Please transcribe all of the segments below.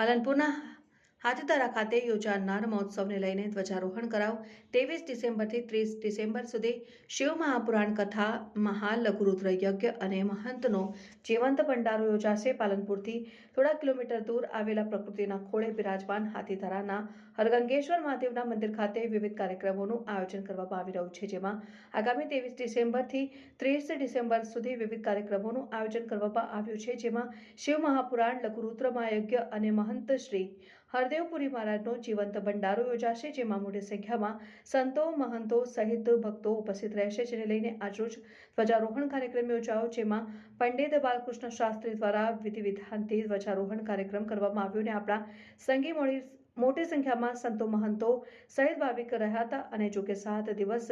पालनपुणा હાથીતારા ખાતે યોજાનાર મહોત્સવને લઈને ધ્વજારોહણ કરાવ. ત્રેવીસ ડિસેમ્બરથી ત્રીસ ડિસેમ્બર સુધી શિવ મહાપુરાણ કથા મહાલઘુરુદ્ર યજ્ઞ અને મહંતનો જીવંત ભંડારો યોજાશે. પાલનપુરથી થોડા કિલોમીટર દૂર આવેલા પ્રકૃતિના ખોળે બિરાજમાન હાથીધારાના હરગંગેશ્વર મહાદેવના મંદિર ખાતે વિવિધ કાર્યક્રમોનું આયોજન કરવામાં આવી રહ્યું છે. જેમાં આગામી ત્રેવીસ ડિસેમ્બરથી ત્રીસ ડિસેમ્બર સુધી વિવિધ કાર્યક્રમોનું આયોજન કરવામાં આવ્યું છે. જેમાં શિવ મહાપુરાણ લઘુરુદ્ર મહાયજ્ઞ અને મહંત શ્રી હરદેવપુરી મહારાજનો જીવંત ભંડારો યોજાશે, જેમાં મોટી સંખ્યામાં સંતો, મહંતો સહિત ભક્તો ઉપસ્થિત રહેશે, જેને લઈને આજરોજ ધ્વજારોહણ કાર્યક્રમ યોજાયો, જેમાં પંડિત બાલકૃષ્ણ શાસ્ત્રી દ્વારા વિધિ વિધાનથી ધ્વજારોહણ કાર્યક્રમ કરવામાં આવ્યો અને આપણા સંગી મોડી મોટી સંખ્યામાં સંતો મહંતો સહિત ભાવિક રહ્યા હતા અને જો કે સાત દિવસ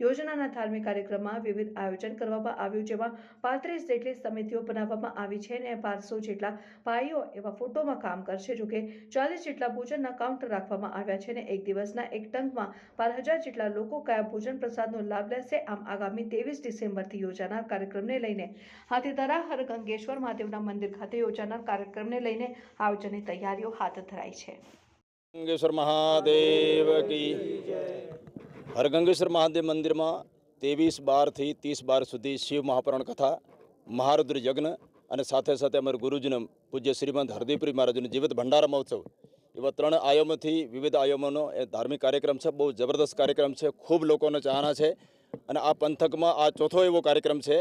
યોજનાના ધાર્મિક કાર્યક્રમમાં વિવિધ આયોજન કરવામાં આવ્યું જેમાં પાંત્રીસ જેટલી સમિતિઓ બનાવવામાં આવી છે અને બારસો જેટલા ભાઈઓ એવા ફોટોમાં કામ કરશે. જો કે ચાલીસ જેટલા ભોજનના કાઉન્ટર રાખવામાં આવ્યા છે અને એક દિવસના એક ટંકમાં બાર હજાર જેટલા લોકો કયા ભોજન પ્રસાદનો લાભ લેશે? આમ આગામી ત્રેવીસ ડિસેમ્બરથી યોજાનાર કાર્યક્રમને લઈને હાથીધારા હરગંગેશ્વર, મહાદેવના મંદિર ખાતે યોજાનાર કાર્યક્રમને લઈને આયોજનની તૈયારીઓ હાથ ધરાઈ છે. ગંગેશ્વર મહાદેવ કી હરગંગેશ્વર મહાદેવ મંદિરમાં ત્રેવીસ બારથી ત્રીસ બાર સુધી શિવ મહાપુરાણ કથા, મહારુદ્ર યજ્ઞ અને સાથે સાથે અમારા ગુરુજીના પૂજ્ય શ્રીમંત હરદીપુરી મહારાજનો જીવિત ભંડારા મહોત્સવ. એવા ત્રણ આયામોથી વિવિધ આયામોનો એ ધાર્મિક કાર્યક્રમ છે, બહુ જબરદસ્ત કાર્યક્રમ છે, ખૂબ લોકોને ચાહના છે અને આ પંથકમાં આ ચોથો એવો કાર્યક્રમ છે.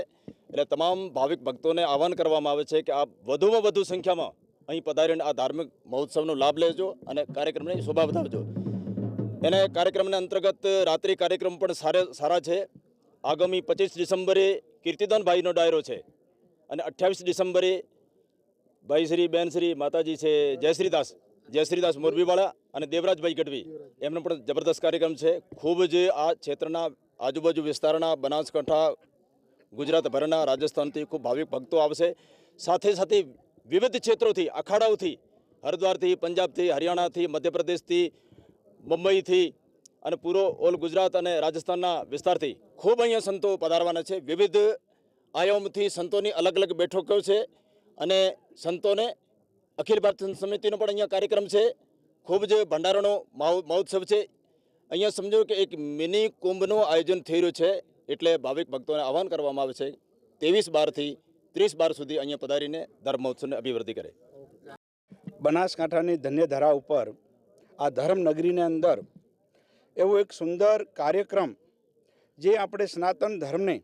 એટલે તમામ ભાવિક ભક્તોને આહવાન કરવામાં આવે છે કે આપ વધુમાં વધુ સંખ્યામાં અહીં પધારીને આ ધાર્મિક મહોત્સવનો લાભ લેજો અને કાર્યક્રમને શોભા વધાવજો એને કાર્યક્રમને અંતર્ગત રાત્રિ કાર્યક્રમ પણ સારા સારા છે. આગામી પચીસ ડિસેમ્બરે કીર્તિદાનભાઈનો ડાયરો છે અને અઠ્યાવીસ ડિસેમ્બરે ભાઈ શ્રી, બેન શ્રી, માતાજી છે જયશ્રીદાસ જયશ્રીદાસ મોરબીવાળા અને દેવરાજભાઈ ગઢવી. એમનો પણ જબરદસ્ત કાર્યક્રમ છે. ખૂબ જ આ ક્ષેત્રના આજુબાજુ વિસ્તારના બનાસકાંઠા ગુજરાત ભરના રાજસ્થાનથી ખૂબ ભાવિક ભક્તો આવશે. સાથે સાથે વિવિધ ક્ષેત્રોથી, અખાડાઓથી, હરિદ્વારથી, પંજાબથી, હરિયાણાથી, મધ્યપ્રદેશથી, મુંબઈથી અને પૂરો ઓલ ગુજરાત અને રાજસ્થાનના વિસ્તારથી ખૂબ અહીંયા સંતો પધારવાના છે. વિવિધ આયામથી સંતોની અલગ અલગ બેઠકો છે અને સંતોને અખિલ ભારત સમિતિનો પણ અહીંયા કાર્યક્રમ છે. ખૂબ જ ભંડારાનો મહો- મહોત્સવ છે. અહીંયા સમજો કે એક મિની કુંભનું આયોજન થઈ રહ્યું છે એટલે ભાવિક ભક્તોને આહવાન કરવામાં આવે છે. ત્રેવીસ બારથી ત્રીસ બાર સુધી અહીંયા પધારીને ધર્મ મહોત્સવને અભિવૃદ્ધિ કરે. બનાસકાંઠાની ધન્યધરા ઉપર આ ધર્મનગરીની અંદર એવો એક સુંદર કાર્યક્રમ જે આપણે સનાતન ધર્મને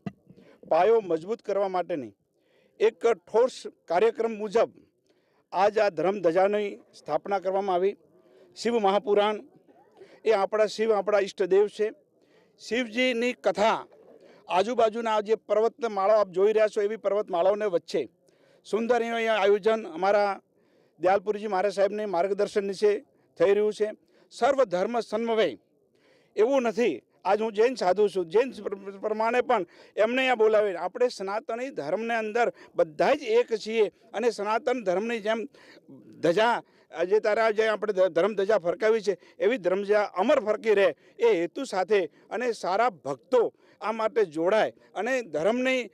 પાયો મજબૂત કરવા માટેની એક ઠોસ કાર્યક્રમ મુજબ આજ આ ધર્મ ધજાની સ્થાપના કરવામાં આવી. શિવ મહાપુરાણ એ આપણા શિવ આપણા ઈષ્ટદેવ છે. શિવજીની કથા આજુબાજુના જે પર્વતમાળાઓ આપ જોઈ રહ્યા છો, એવી પર્વતમાળાઓને વચ્ચે સુંદર અહીંયા આયોજન અમારા દયાલપુરજી મહારાજ સાહેબને માર્ગદર્શન નીચે થઈ રહ્યું છે. સર્વ ધર્મ સન્મવય એવું નથી. આજ હું જૈન સાધુ છું. જૈન પ્રમાણે પણ એમને અહીંયા બોલાવે આપણે સનાતની ધર્મને અંદર બધા જ એક છીએ અને સનાતન ધર્મની જેમ ધજા જે તારા જે આપણે ધર્મ ધજા ફરકાવી છે, એવી ધર્મજા અમર ફરકી રહે એ હેતુ સાથે અને સારા ભક્તો આ માટે જોડાય અને ધર્મની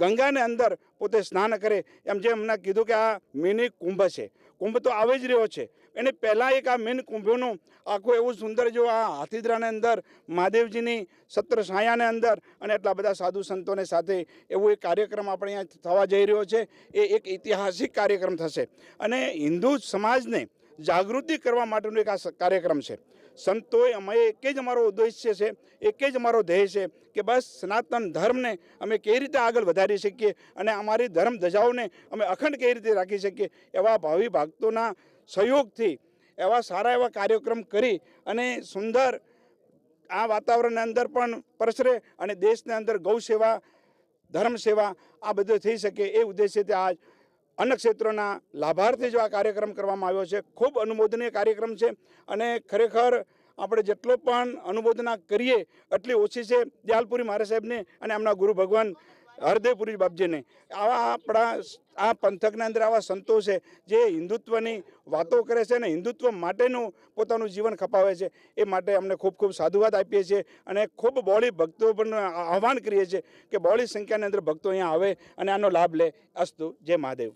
ગંગાને અંદર પોતે સ્નાન કરે એમ જે એમને કીધું કે આ મિની કુંભ છે. કુંભ તો આવી જ રહ્યો છે. એને પહેલાં એક આ મિન કુંભનું આખું એવું સુંદર જો આ હાથીદરાને અંદર, મહાદેવજીની સત્ર છાયાને અંદર અને એટલા બધા સાધુ સંતોને સાથે એવો એક કાર્યક્રમ આપણે અહીંયા થવા જઈ રહ્યો છે. એ એક ઐતિહાસિક કાર્યક્રમ થશે. અને હિન્દુ સમાજને જાગૃતિ કરવા માટેનો એક આ કાર્યક્રમ છે. સંતોએ અમે એક જ અમારો ઉદ્દેશ્ય છે, એક જ અમારો ધ્યેય છે કે બસ સનાતન ધર્મને અમે કેવી રીતે આગળ વધારી શકીએ અને અમારી ધર્મ ધજાઓને અમે અખંડ કેવી રીતે રાખી શકીએ એવા ભાવિ ભક્તોના સહયોગથી એવા સારા એવા કાર્યક્રમ કરી અને સુંદર આ વાતાવરણની અંદર પણ પ્રસરે અને દેશની અંદર ગૌ સેવા ધર્મ સેવા આ બધું થઈ શકે એ ઉદ્દેશ્યથી આજ અન્ય ક્ષેત્રોના લાભાર્થી જો આ કાર્યક્રમ કરવામાં આવ્યો છે, ખૂબ અનુમોદનીય કાર્યક્રમ છે અને ખરેખર આપણે જેટલો પણ અનુમોદના કરીએ એટલી ઓછી છે. દયાલપુરી મહારાજ સાહેબને અને એમના ગુરુ ભગવાન હરદેવપુરી બાપજીને. આવા આપણા આ પંથકના અંદર આવા સંતો છે, જે હિન્દુત્વની વાતો કરે છે અને હિન્દુત્વ માટેનું પોતાનું જીવન ખપાવે છે, એ માટે અમને ખૂબ ખૂબ સાધુવાદ આપીએ છીએ અને ખૂબ બોળી ભક્તો પણ આહવાન કરીએ છીએ કે બોળી સંખ્યાની અંદર ભક્તો અહીંયા આવે અને આનો લાભ લે. અસ્તુ. જય મહાદેવ.